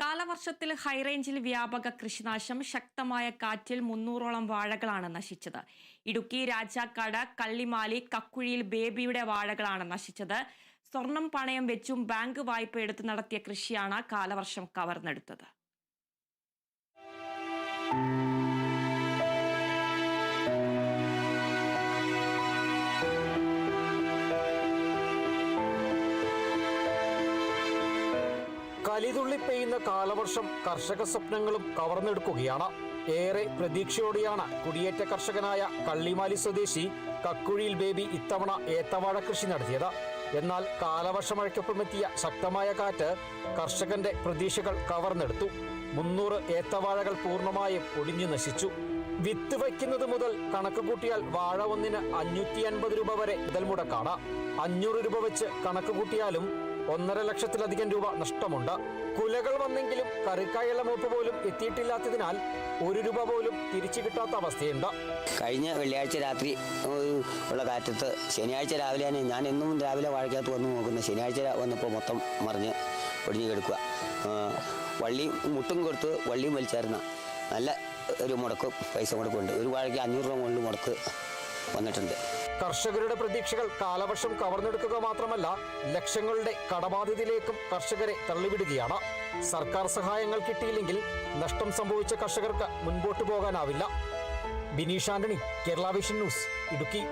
കാലവർഷത്തിൽ ഹൈറേഞ്ചിൽ വ്യാപക കൃഷിനാശം ശക്തമായ കാറ്റിൽ മുന്നൂറോളം വാഴകളാണ് നശിച്ചത്. ഇടുക്കി രാജാക്കാട് കള്ളിമാലി കക്കുഴിയിൽ ബേബിയുടെ വാഴകളാണ് നശിച്ചത്. സ്വർണം പണയം വെച്ചും ബാങ്ക് വായ്പ എടുത്ത് നടത്തിയ കൃഷിയാണ് കാലവർഷം കവർന്നെടുത്തത്. കലിതുള്ളി പെയ്യുന്ന കാലവർഷം കർഷക സ്വപ്നങ്ങളും കവർന്നെടുക്കുകയാണ്. ഏറെ പ്രതീക്ഷയോടെയാണ് കുടിയേറ്റ കർഷകനായ കള്ളിമാലി സ്വദേശി കക്കുഴിയിൽ ബേബി ഇത്തവണ ഏത്തവാഴ കൃഷി നടത്തിയത്. എന്നാൽ കാലവർഷ മഴയ്ക്കൊപ്പമെത്തിയ ശക്തമായ കാറ്റ് കർഷകന്റെ പ്രതീക്ഷകൾ കവർന്നെടുത്തു. മുന്നൂറ് ഏത്തവാഴകൾ പൂർണമായും ഒടിഞ്ഞു നശിച്ചു. വിത്ത് വയ്ക്കുന്നത് മുതൽ കണക്ക് കൂട്ടിയാൽ വാഴ ഒന്നിന് അഞ്ഞൂറ്റി അൻപത് രൂപ വരെ മുതൽ മുടക്കാണ് അഞ്ഞൂറ് രൂപ വെച്ച് കണക്ക് കൂട്ടിയാലും ഒന്നര ലക്ഷത്തിലധികം രൂപ നഷ്ടമുണ്ട്. കുലകൾ വന്നെങ്കിലും കറിക്കായുള്ള മൂപ്പ് പോലും എത്തിയിട്ടില്ലാത്തതിനാൽ ഒരു രൂപ പോലും തിരിച്ചു കിട്ടാത്ത അവസ്ഥയുണ്ട്. കഴിഞ്ഞ വെള്ളിയാഴ്ച രാത്രി ഉള്ള കാറ്റത്ത് ശനിയാഴ്ച രാവിലെയാണ് ഞാൻ എന്നും രാവിലെ വാഴക്കകത്ത് വന്ന് നോക്കുന്നത് ശനിയാഴ്ച വന്നപ്പോൾ മൊത്തം മറിഞ്ഞ് ഒടിഞ്ഞു കിടക്കുക. വള്ളി മുട്ടും കൊടുത്ത് വള്ളിയും വലിച്ചായിരുന്ന നല്ല ഒരു മുടക്ക് പൈസ മുടക്കുണ്ട് ഒരു വാഴയ്ക്ക് അഞ്ഞൂറ് രൂപ മുകളിൽ മുടക്ക് വന്നിട്ടുണ്ട്. കർഷകരുടെ പ്രതീക്ഷകൾ കാലവർഷം കവർന്നെടുക്കുക മാത്രമല്ല ലക്ഷങ്ങളുടെ കടബാധ്യതയിലേക്കും കർഷകരെ തള്ളിവിടുകയാണ്. സർക്കാർ സഹായങ്ങൾ കിട്ടിയില്ലെങ്കിൽ നഷ്ടം സംഭവിച്ച കർഷകർക്ക് മുൻപോട്ട് പോകാനാവില്ല. Bineesh Antony Kerala vision news Idukki.